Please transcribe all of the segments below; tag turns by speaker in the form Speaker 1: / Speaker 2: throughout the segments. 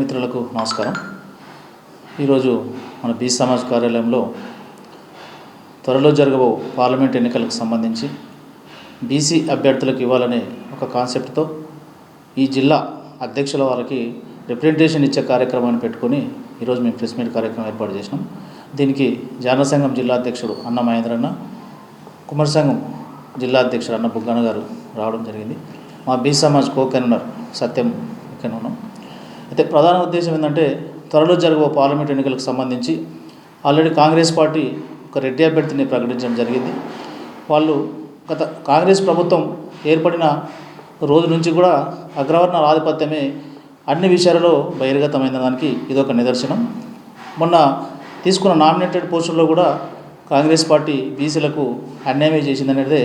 Speaker 1: మిత్రులకు నమస్కారం. ఈరోజు మన బీ సమాజ్ కార్యాలయంలో త్వరలో జరగబో పార్లమెంట్ ఎన్నికలకు సంబంధించి బీసీ అభ్యర్థులకు ఇవ్వాలనే ఒక కాన్సెప్ట్తో ఈ జిల్లా అధ్యక్షుల వారికి రిప్రజెంటేషన్ ఇచ్చే కార్యక్రమాన్ని పెట్టుకొని ఈరోజు మేము ప్రెస్ మీట్ కార్యక్రమం ఏర్పాటు చేసినాం. దీనికి జానసంఘం జిల్లా అధ్యక్షుడు అన్న మహేంద్రన్న కుమార్ సంఘం జిల్లా అధ్యక్షుడు అన్న బుగ్గన్న గారు రావడం జరిగింది. మా బీ సమాజ్ కో కన్వీనర్ సత్యం ఇక్కడ ఉన్నాం. అయితే ప్రధాన ఉద్దేశం ఏంటంటే త్వరలో జరగబో పార్లమెంట్ ఎన్నికలకు సంబంధించి ఆల్రెడీ కాంగ్రెస్ పార్టీ ఒక రెడ్డి అభ్యర్థిని ప్రకటించడం జరిగింది. వాళ్ళు గత కాంగ్రెస్ ప్రభుత్వం ఏర్పడిన రోజు నుంచి కూడా అగ్రవర్ణ ఆధిపత్యమే అన్ని విషయాలలో బహిర్గతమైన దానికి ఇదొక నిదర్శనం. మొన్న తీసుకున్న నామినేటెడ్ పోస్టుల్లో కూడా కాంగ్రెస్ పార్టీ బీసీలకు అన్యాయమే చేసిందనేదే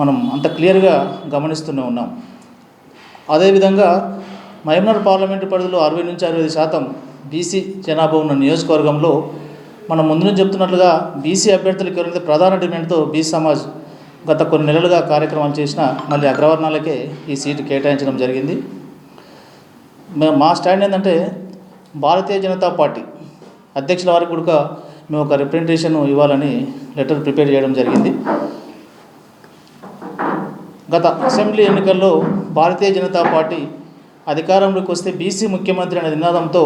Speaker 1: మనం అంత క్లియర్గా గమనిస్తూనే ఉన్నాం. అదేవిధంగా మహబూబ్నగర్ పార్లమెంటు పరిధిలో అరవై నుంచి అరవై శాతం బీసీ జనాభా ఉన్న నియోజకవర్గంలో మనం ముందు నుంచి చెప్తున్నట్లుగా బీసీ అభ్యర్థులకు ఎవరైతే ప్రధాన డిమాండ్తో బీసీ సమాజ్ గత కొన్ని నెలలుగా కార్యక్రమాలు చేసిన మళ్ళీ అగ్రవర్ణాలకే ఈ సీటు కేటాయించడం జరిగింది. మా స్టాండ్ ఏంటంటే భారతీయ జనతా పార్టీ అధ్యక్షుల వారికి కూడా మేము ఒక రిప్రజెంటేషన్ ఇవ్వాలని లెటర్ ప్రిపేర్ చేయడం జరిగింది. గత అసెంబ్లీ ఎన్నికల్లో భారతీయ జనతా పార్టీ అధికారంలోకి వస్తే బీసీ ముఖ్యమంత్రి అనే నినాదంతో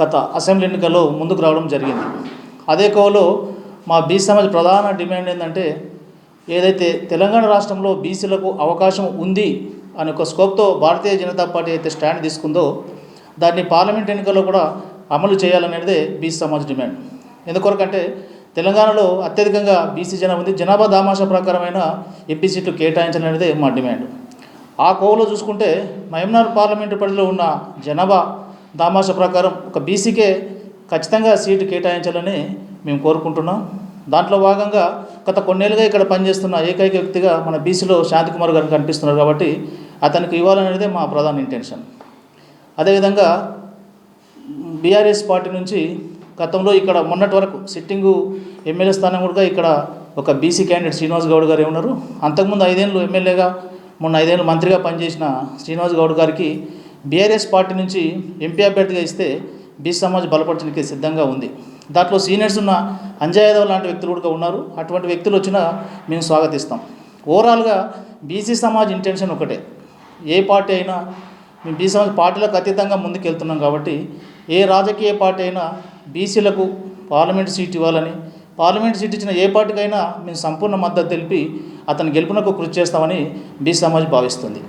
Speaker 1: గత అసెంబ్లీ ఎన్నికల్లో ముందుకు రావడం జరిగింది. అదే కోవలో మా బీసీ సమాజ్ ప్రధాన డిమాండ్ ఏంటంటే ఏదైతే తెలంగాణ రాష్ట్రంలో బీసీలకు అవకాశం ఉంది అనే ఒక స్కోప్తో భారతీయ జనతా పార్టీ అయితే స్టాండ్ తీసుకుందో దాన్ని పార్లమెంట్ ఎన్నికల్లో కూడా అమలు చేయాలనేదే బీసీ సమాజ్ డిమాండ్. ఎందుకొరకంటే తెలంగాణలో అత్యధికంగా బీసీ జనం ఉంది. జనాభా దామాషా ప్రకారమైన ఎంపీ సీట్లు కేటాయించాలనేదే మా డిమాండ్. ఆ కోవలో చూసుకుంటే మహమ్నార్ పార్లమెంటు పరిధిలో ఉన్న జనాభా దామాష ప్రకారం ఒక బీసీకే ఖచ్చితంగా సీటు కేటాయించాలని మేము కోరుకుంటున్నాం. దాంట్లో భాగంగా గత కొన్నేళ్ళుగా ఇక్కడ పనిచేస్తున్న ఏకైక వ్యక్తిగా మన బీసీలో శాంతికుమార్ గారు కనిపిస్తున్నారు కాబట్టి అతనికి ఇవ్వాలనేదే మా ప్రధాన ఇంటెన్షన్ అదేవిధంగా బీఆర్ఎస్ పార్టీ నుంచి గతంలో ఇక్కడ మొన్నటి వరకు సిట్టింగు ఎమ్మెల్యే స్థానం కూడా ఇక్కడ ఒక బీసీ క్యాండిడేట్ శ్రీనివాస్ గౌడ్ గారు ఉన్నారు. అంతకుముందు ఐదేళ్ళు ఎమ్మెల్యేగా మొన్న ఐదేళ్ళు మంత్రిగా పనిచేసిన శ్రీనివాస్ గౌడ్ గారికి బీఆర్ఎస్ పార్టీ నుంచి ఎంపీ అభ్యర్థిగా ఇస్తే బీసీ సమాజ్ బలపరచడానికి సిద్ధంగా ఉంది. దాంట్లో సీనియర్స్ ఉన్న అంజయ్ యాదవ్ లాంటి వ్యక్తులు కూడా ఉన్నారు. అటువంటి వ్యక్తులు వచ్చినా మేము స్వాగతిస్తాం. ఓవరాల్గా బీసీ సమాజ్ ఇంటెన్షన్ ఒకటే. ఏ పార్టీ అయినా మేము బీసీ సమాజ్ పార్టీలకు అతీతంగా ముందుకెళ్తున్నాం కాబట్టి ఏ రాజకీయ పార్టీ అయినా బీసీలకు పార్లమెంట్ సీట్ ఇవ్వాలని పార్లమెంట్ సీట్ ఇచ్చిన ఏ పార్టీకైనా మేము సంపూర్ణ మద్దతు తెలిపి అతని గెలుపునకు కృషి చేస్తామని బి సమాజ్ భావిస్తుంది.